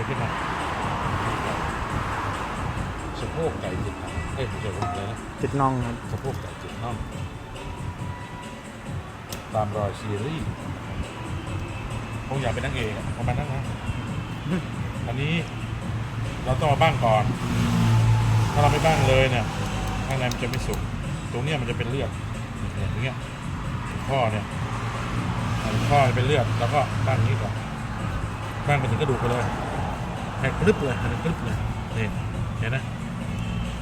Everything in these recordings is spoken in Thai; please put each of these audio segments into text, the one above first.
อะเทขึ้นมาสะโพกไก่จิตหางเอ้ยไม่ใช่ผมเลยนะจุดน่องครับสะโพกไก่จิตน่องตามรอยซีรีส์คงอยากเป็นนักเอกอะประมาณนั้นนะอันนี้เราต้องมาบ้างก่อน ถ้าเราไม่บ้างเลยเนี่ยข้างในมันจะไม่สุกตรงเนี้ยมันจะเป็นเลือดเนี่ยอย่างเงี้ยข้อเนี่ยอ่าข้อเป็นเลือดแล้วก็บ้างนี้ก่อนบ้างไปถึงกระดูกไปเลย ให้กรึบเลยหันกรึบเลยนี่เห็นนะ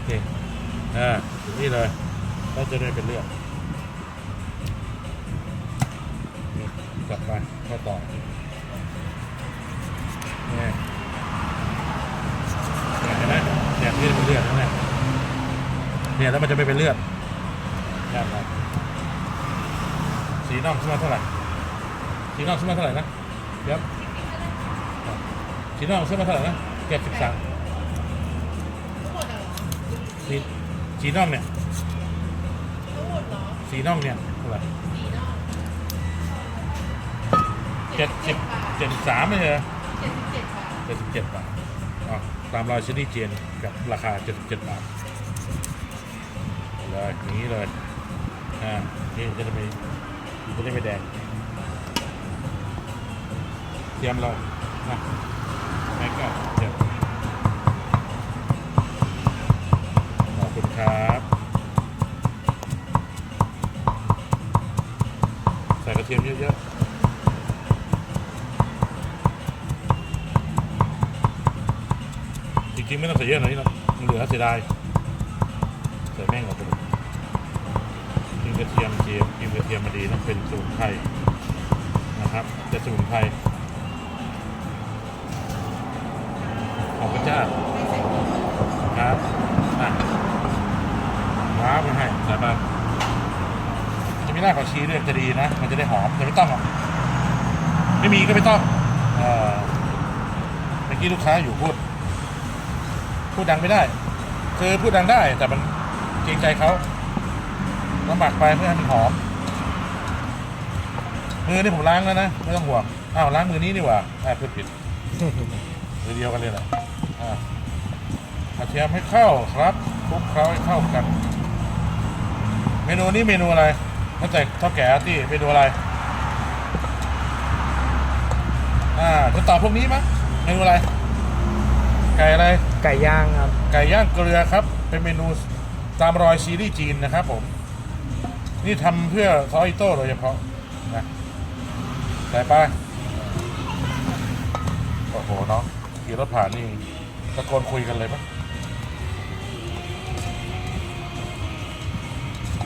นี่อ่าถึงนี่เลยแล้วจะได้เป็นเลือดนี่กลับไปก็ต่อนี่เห็นไหมเนี่ยนี่เป็นเลือดนะเนี่ยเนี่ยแล้วมันจะไม่เป็นเลือดนั่นแหละสีน่องซื้อมาเท่าไหร่สีน่องซื้อมาเท่าไหร่นะเดี๋ยว สีน่องซื้อมาเท่าไหร่นะเจ็ดสิบสามสีสีน่องเนี่ยสีน่องเนี่ยเท่าไหร่เจ็ดสิบเจ็ดสิบสามไม่ใช่เหรอเจ็ดสิบเจ็ดบาท77บาทอะตามรอยชนิดเจนกับราคา77บาทเลยอย่างนี้เลยอ่านี่จะได้ไม่จะได้ไม่แดงเตรียมเรานะ แม็กก็เดี๋ยวขอบคุณครับใส่กระเทียมเยอะๆจริงๆไม่ต้องใส่เยอะหน่อยนี่หรอกมันเหลือเสียดายใส่แม่งออกไปเลยกินกระเทียมเจียมกินกระเทียมมาดีต้องเป็นสมุนไพรนะครับจะสมุนไพร พระเจ้าครับอะว้าวไปให้ใส่ไปจะมีรากผักชีด้วยจะดีนะ มันจะได้หอมแต่ไม่ต้องหรอกไม่มีก็ไม่ต้องเอ่อเมื่อกี้ลูกค้าอยู่พูด พูดดังไม่ได้ คือพูดดังได้แต่มันเกรงใจเขาต้องหมักไปเพื่อให้มันหอมมือนี่ผมล้างแล้วนะ ไม่ต้องห่วงอ้าวล้างมือนี้ดีกว่าอ่าพูดผิดมือเดียวกันเลยแหละอ่า กระเทียมให้เข้าครับคลุกเคล้าให้เข้ากัน เมนูนี้เมนูอะไรเข้าใจเท่าแก่ที่เมนูอะไร อ่าจะตอบพวกนี้ไหมเมนูอะไร ไก่อะไร ไก่ย่างครับ ไก่ย่างเกลือครับ เป็นเมนูตามรอยซีรีส์จีนนะครับผม นี่ทำเพื่อซอสอิโต้โดยเฉพาะนะใส่ไปโอ้โหน้องขี่รถผ่านนี่ ตะโกนคุยกันเลยปะ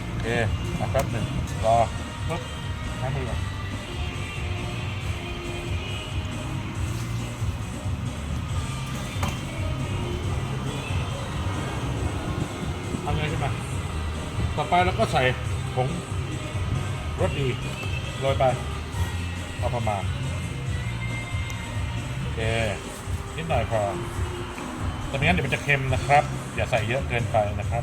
โอเคอะแป๊บหนึ่งรอปึ๊บน้ำมือก่อนทำไงขึ้นมต่อไปเราก็ใส่ผงรสดีโรยไปพอาประมาณ โอเค นิดหน่อยพอ แต่ไม่งั้นเดี๋ยวมันจะเค็มนะครับ อย่าใส่เยอะเกินไปนะครับ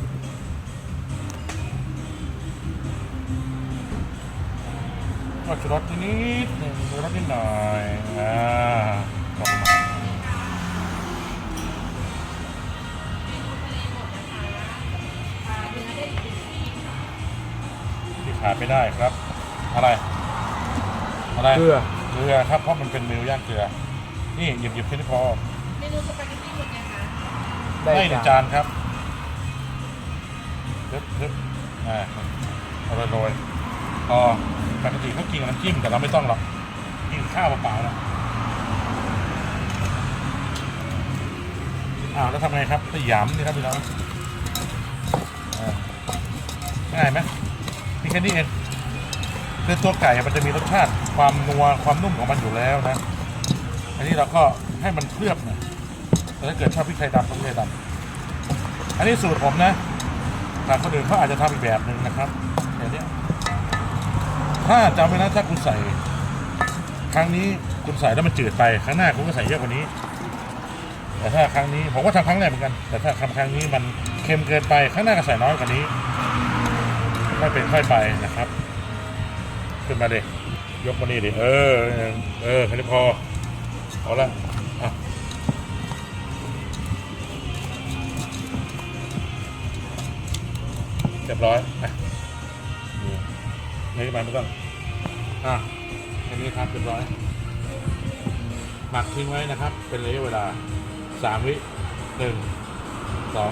ก็ชูรสนิดหนึ่งชูรสนิดหน่อยอ่าลงมาที่ขาดไม่ได้ครับ อะไร อะไรเกลือเกลือครับเพราะมันเป็นเมนูย่างเกลือ นี่หยิบหยิบแค่นี้พอ เมนูสปาเกตตี้หมดยัง ได้ได้หนึ่งจาจานนครับทึบทึบอ่าเอาโรยๆพอปกติเขากินกับน้ำจิ้มแต่เราไม่ต้องหรอกกินข้าวเปล่าๆนะอ้าวแล้วทำไงครับก็หยำนี่ครับพี่น้องอ่าง่ายไหมมีแค่นี้เองคือตัวไก่มันจะมีรสชาติความนัวความนุ่มของมันอยู่แล้วนะ อันนี้เราก็ให้มันเคลือบหน่อย แต่ถ้าเกิดชอบพริกไทยดำต้องพริกไทยดำอันนี้สูตรผมนะแต่คนอื่นเขาอาจจะทำอีกแบบหนึ่งนะครับอย่างนี้ถ้าจำไว้นะถ้าคุณใส่ ครั้งนี้คุณใส่แล้วมันจืดไปครั้งหน้าคุณก็ใส่เยอะกว่านี้ แต่ถ้าครั้งนี้ผมก็ทำครั้งแรกเหมือนกัน แต่ถ้าทำครั้งนี้มันเค็มเกินไปครั้งหน้าก็ใส่น้อยกว่านี้ค่อยเป็นค่อยไปนะครับ ขึ้นมาดิยยกมานี่ดิเออ เออแค่นี้พอเอาละ บร้อยอะนี่นี่ขึ้นมาไม่ต้องอะแค่นี้ครับเรียบร้อยหมักทิ้งไว้นะครับ เป็นระยะเวลาสามวิหนึ่งสอง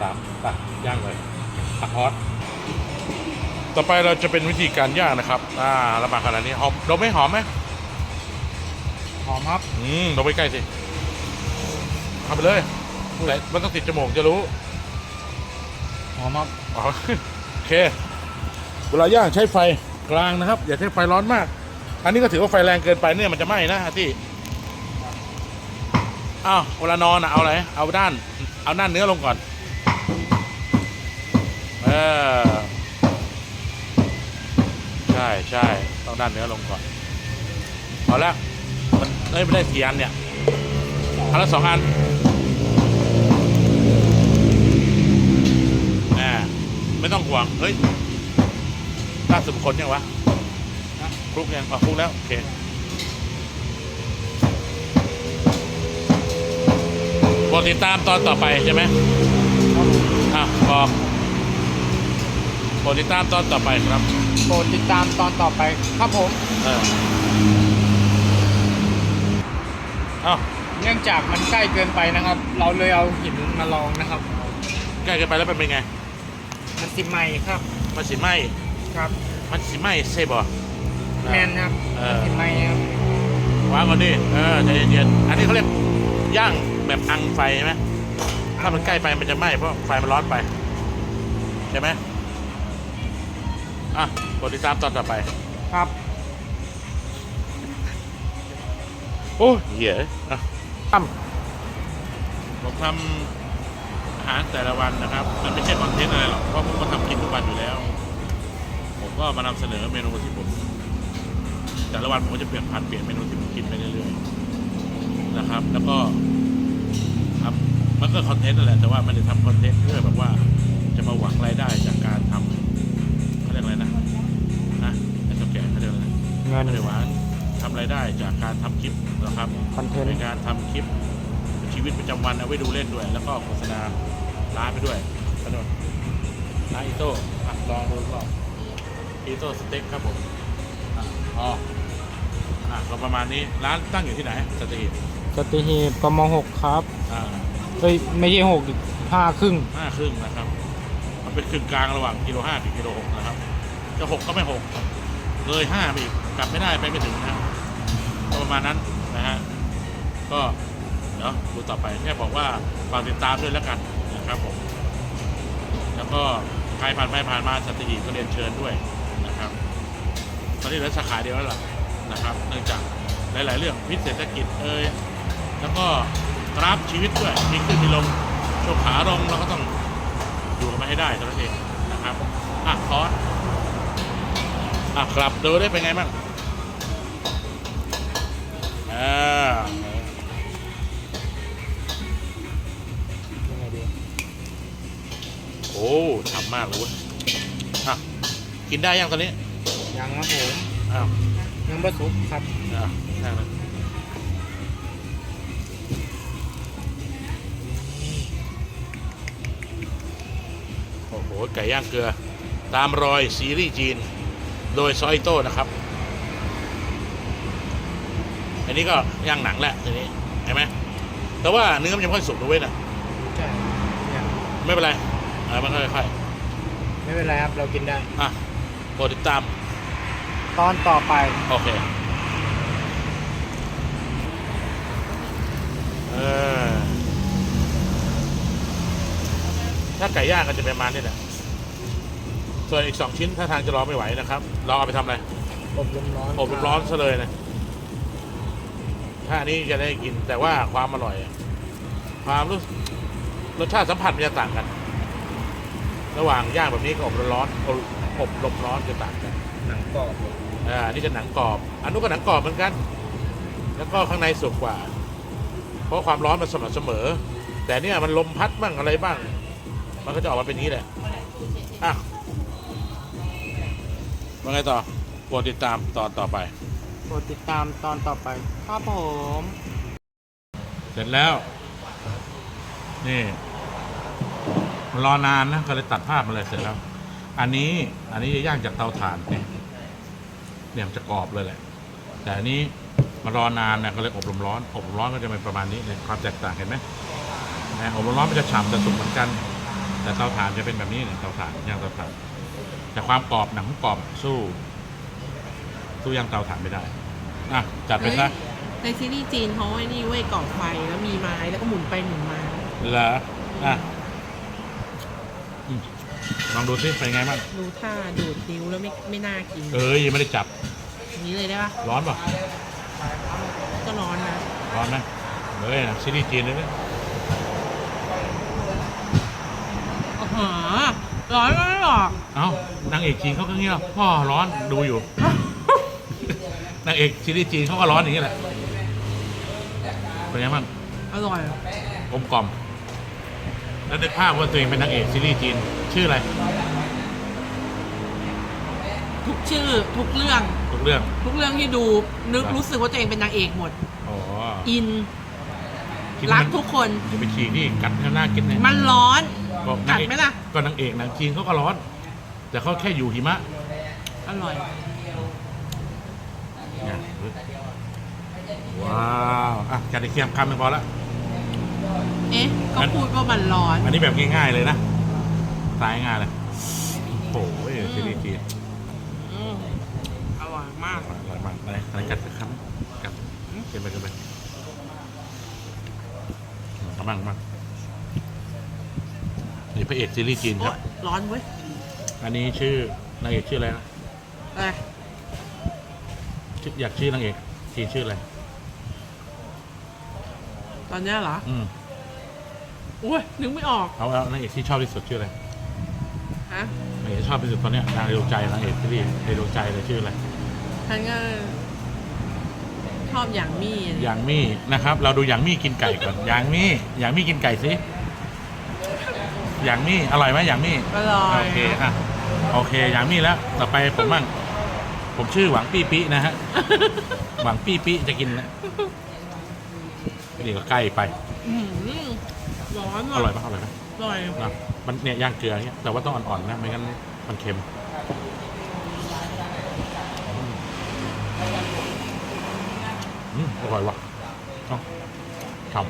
สามตักย่างเลยตักฮอตต่อไปเราจะเป็นวิธีการย่างนะครับ อ่าระบาดขนาดนี้หอมดมไม่หอมไหมหอมครับ อืมดมไปใกล้สิเข้าไปเลยแต่มันต้องติดจมูกจะรู้ หอมครับ อ๋อโอเค เวลาย่างใช้ไฟกลางนะครับ อย่าใช้ไฟร้อนมาก อันนี้ก็ถือว่าไฟแรงเกินไปเนี่ยมันจะไหม้นะอาร์ตี้อ้าวเวลานอนอะเอาอะไรเอาด้าน เอาด้านเนื้อลงก่อนเออใช่ใช่ต้องด้านเนื้อลงก่อนเอาละมันได้ไม่ได้กี่อันเนี่ยอันละสองอัน ไม่ต้องห่วง เฮ้ยล่าสุดคนยังวะคลุกยังอ๋อคลุกแล้ว โอเคโปรดติดตามตอนต่อไปใช่ไหมอะบอกโปรดติดตามตอนต่อไปครับโปรดติดตามตอนต่อไปครับผม เออเอ้าเนื่องจากมันใกล้เกินไปนะครับ เราเลยเอาหินมาลองนะครับ ใกล้เกันไปแล้วเป็นไง มันสิใหม่ครับมันสิไหมครับมันสิไหมเซบอแมนครับเออมันสิใหม่ครับวางก่อนดิเออใจเย็นๆอันนี้เขาเรียกย่างแบบอังไฟใช่ไหมถ้ามันใกล้ไปมันจะไหม้เพราะไฟมันร้อนไปใช่ไหมอะกดติดตามตอนต่อไป ครับโอ้ยเหี้ยอะตั้มผมทำ อาหารแต่ละวันนะครับ มันไม่ใช่คอนเทนต์อะไรหรอก เพราะผมก็ทำกินทุกวันอยู่แล้ว ผมก็มานำเสนอเมนูที่ผม แต่ละวันผมก็จะเปลี่ยนผันเปลี่ยนเมนูที่ผมกินไปเรื่อยๆนะครับ แล้วก็ครับมันก็คอนเทนต์นั่นแหละแต่ว่ามันจะทำคอนเทนต์เพื่อแบบว่าจะมาหวังรายได้จากการทำเขาเรียกอะไรนะนะไอ้เจ้าแก่เขาเรียกอะไรนะเงินไม่ได้หวังทำรายได้จากการทำคลิปนะครับคอนเทนในต์การทำคลิปชีวิตประจำวันเอาไว้ดูเล่นด้วย แล้วก็โฆษณา ร้านไปด้วยถนนร้านอีโต้อะลองดูรอบอีโต้สเต็กครับผมอะอ๋ออะก็ประมาณนี้ร้านตั้งอยู่ที่ไหนสตีหีบสติหีบกมหกครับอ่าเอ้ยไม่ใช่หกห้าครึ่งห้าครึ่งนะครับ มันเป็นครึ่งกลางระหว่างกิโลห้าถึงกิโลหกนะครับจะหกก็ไม่หกเลยห้าไปอีกกลับไม่ได้ไปไม่ถึงนะครับก็ประมาณนั้นนะฮะก็เดี๋ยวดูต่อไปแค่บอกว่าฝากติดตามด้วยแล้วกันนะ ครับผม แล้วก็ใครผ่านไปผ่านมาสัตหีบก็เรียนเชิญด้วยนะครับ ตอนนี้เหลือสาขาเดียวแล้วล่ะนะครับ เนื่องจากหลาย ๆ เรื่องพิษเศรษฐกิจเอ่ยแล้วก็กราฟชีวิตด้วยมีขึ้นมีลงช่วงขาลงเราก็ต้องอยู่กับมันให้ได้เท่านั้นเองนะครับอะคอร์สอะกลับดูได้เป็นไงบ้างอ่า โอ้ฉ่ำมากเลยเว้ยอะกินได้ยังตอนนี้ยังครับผมอ้าวยังบะสุกครับอะนั่งเลยโอ้โหไก่ย่างเกลือ ตามรอยซีรีส์จีน โดยซอยโต้นะครับ อันนี้ก็ย่างหนังแหละทีนี้เห็นไหมแต่ว่าเนื้อมันยังไม่ค่อยสุกนะเว้ยนะใช่ยังไม่เป็นไร เออมันค่อยไม่เป็นไรครับ เรากินได้ ๆอะโปรดติดตาม ตอนต่อไป โอเค เออ ถ้าไก่ย่างก็จะประมาณนี้แหละ ส่วนอีกสองชิ้นถ้าทางจะรอไม่ไหวนะครับ เราเอาไปทำอะไร อบลมร้อนอบลมร้อนซะเลยนะ ถ้าอันนี้จะได้กินแต่ว่าความอร่อยอะความรู้รสชาติสัมผัสมันจะต่างกัน ระหว่างย่างแบบนี้กับอบร้อนๆอบอบลมร้อนจะต่างกันหนังกรอบอ่าอันนี่จะหนังกรอบ อันนู้นก็หนังกรอบเหมือนกัน แล้วก็ข้างในสุกกว่า เพราะความร้อนมันสม่ำเสมอ แต่เนี่ยมันลมพัดบ้างอะไรบ้าง มันก็จะออกมาเป็นอย่างนี้แหละอะว่าไงต่อโปรดติดตามตอนต่อไปโปรดติดตามตอนต่อไปครับผม เสร็จแล้ว นี่มัน รอนานนะก็เลยตัดภาพมาเลยเสร็จแล้ว อันนี้อันนี้จะย่างจากเตาถ่านเนี่ยเนี่ยมันจะกรอบเลยแหละ แต่อันนี้มันรอนานเนี่ยก็เลยอบลมร้อน อบลมร้อนก็จะเป็นประมาณนี้เนี่ยความแตกต่างเห็นไหมนะอบลมร้อนมันจะฉ่ำจะสุกเหมือนกัน แต่เตาถ่านจะเป็นแบบนี้เนี่ยเตาถ่านย่างเตาถ่านแต่ความกรอบหนังกรอบสู้สู้ย่างเตาถ่านไม่ได้อะจัดไปซะในซีรีส์จีนเขาไอ้นี่เว้ยก่อไฟแล้วมีไม้แล้วก็หมุนไปหมุนมาเหรออะอืม ลองดูสิเป็นไงบ้างดูท่าดูดนิ้วแล้วไม่ไม่น่ากินเอ้ยยังไม่ได้จับอย่างนี้เลยได้ปะร้อนป่ะก็ร้อนนะร้อนไหมเฮ้ยนะซีรีส์จีนเลยเนี่ยโอ้โหร้อนไม่หรอกเอ้านางเอกจีนเขาก็เงี้ยพ่อร้อนดูอยู่ นางเอกซีรีส์จีนเขาก็ร้อนอย่างนี้แหละเป็นไงบ้างอร่อยกลมกล่อมแล้วนึกภาพว่าตัวเองเป็นนางเอกซีรีส์จีน ชื่ออะไร ทุกชื่อทุกเรื่อง ทุกเรื่อง ทุกเรื่องที่ดูนึกครับรู้สึกว่าตัวเองเป็นนางเอกหมด อ๋ออิน คิดรัว่ากทุกคนจะไปฉีกนี่กัดข้างหน้ากินเนี่ยมันร้อน บอกกันางดเอกไหมล่ะ ก็นางเอกนางจีนเขาก็ร้อน แต่เขาแค่อยู่หิมะ อร่อยเนี่ยว้าวอะจัดไอเคียมคำหนึ่งพอละเอ๊ะ ก็พูดว่ามันร้อน อันนี้แบบง่ายๆเลยนะ ตายง่ายเลยโอ้โหซีรีส์จีนอืมอร่อยมากอร่อยมากอะไรอะไรกัดคำกัดเกินไปเกินไปกำลังมากนี่พระเอกซีรีส์จีนคโอ๊รับยร้อนเว้ยอันนี้ชื่อนางเอกชื่ออะไรนะอะไรชื่ออยากชื่อนางเอกจีนชื่ออะไรตอนเนี้ยเหรออืมโอ้ยนึกไม่ออกเอาเอานางเอกที่ชอบที่สุดชื่ออะไร ฮะนางเอกที่ชอบที่สุดตอนเนี้ยนางในดวงใจนางเอกซีรีส์ในดวงใจเลยชื่ออะไรฉันก็ชอบอย่างมี่อะยางมี่นะครับ เราดูยางมี่กินไก่ก่อนยางมี่ยางมี่กินไก่สิยางมี่อร่อยไหมยางมี่อร่อยโอเคอะโอเคยางมี่แล้วต่อไปผมบ้างผมชื่อหวังปี้ปี้นะฮะหวังปี้ปี้จะกินแล้วนี่ก็ใกล้ไป อื้อหือร้อนอร่อยปะอร่อยปะอ ร่อยนะมันเนี่ยย่างเกลือเนี่ยแต่ว่าต้องอ่อนๆนะไม่งั้นมันเค็มอืมอร่อยว่ะเอ้าทำ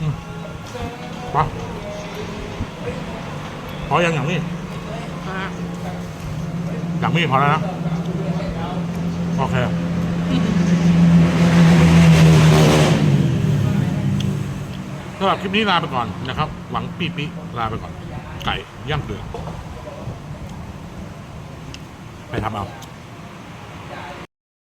อืมปะพอยังอย่างนี้ฮะอย่างนี้พอแล้วนะ โอเค สำหรับคลิปนี้ลาไปก่อนนะครับ หวังปีปีลาไปก่อน ไก่ย่างเกลือไปทำเอา